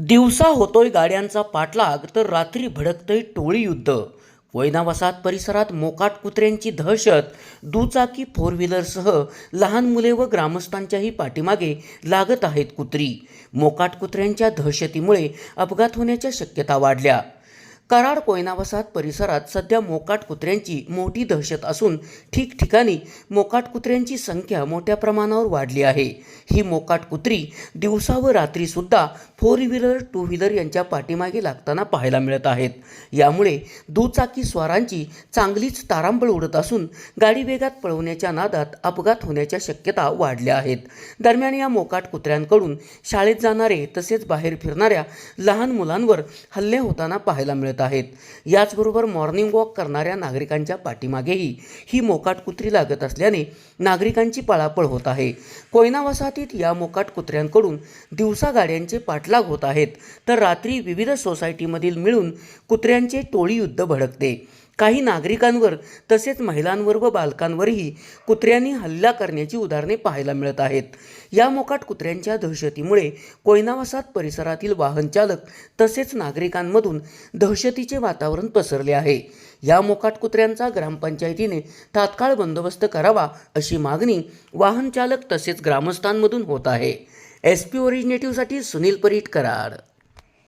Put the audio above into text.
दिवसा होतोय गाड्यांचा पाठलाग तर रात्री भडकतंय टोळी युद्ध. कोयना वसाहत परिसरात मोकाट कुत्र्यांची दहशत दुचाकी फोर व्हीलरसह लहान मुले व ग्रामस्थांच्याही पाठीमागे लागत आहेत कुत्री. मोकाट कुत्र्यांच्या दहशतीमुळे अपघात होण्याच्या शक्यता वाढल्या. कराड कोयना वसाहत परिसरात सध्या मोकाट कुत्र्यांची मोठी दहशत असून ठिकठिकाणी मोकाट कुत्र्यांची संख्या मोठ्या प्रमाणावर वाढली आहे. ही मोकाट कुत्री दिवसा व रात्रीसुद्धा फोर व्हीलर टू व्हीलर यांच्या पाठीमागे लागताना पाहायला मिळत आहेत. यामुळे दुचाकी स्वारांची चांगलीच तारांबळ उडत असून गाडी वेगात पळवण्याच्या नादात अपघात होण्याच्या शक्यता वाढल्या आहेत. दरम्यान या मोकाट कुत्र्यांकडून शाळेत जाणारे तसेच बाहेर फिरणाऱ्या लहान मुलांवर हल्ले होताना पाहायला मिळत आहेत. याचबरोबर मॉर्निंग वॉक करणाऱ्या नागरिकांच्या पाठीमागेही ही मोकाट कुत्री लागत असल्याने नागरिकांची पळापळ होत आहे. कोयना वसाहतीत या मोकाट कुत्र्यांकडून दिवसा गाड्यांचे पाठलाग होत आहेत. तर रात्री विविध सोसायटीमधील मिळून कुत्र्यांचे टोळी युद्ध भडकते. काही नागरिकांवर तसेच महिलांवर व बालकांवरही कुत्र्यांनी हल्ला करण्याची उदाहरणे पाहायला मिळत आहेत. या मोकाट कुत्र्यांच्या दहशतीमुळे कोयनावसात परिसरातील वाहन चालक तसेच नागरिकांमधून दहशतीचे वातावरण पसरले आहे. या मोकाट कुत्र्यांचा ग्रामपंचायतीने तात्काळ बंदोबस्त करावा अशी मागणी वाहन चालक तसेच ग्रामस्थांमधून होत आहे. एस पी ओरिजिनेटिव्हसाठी सुनील परीट कराड.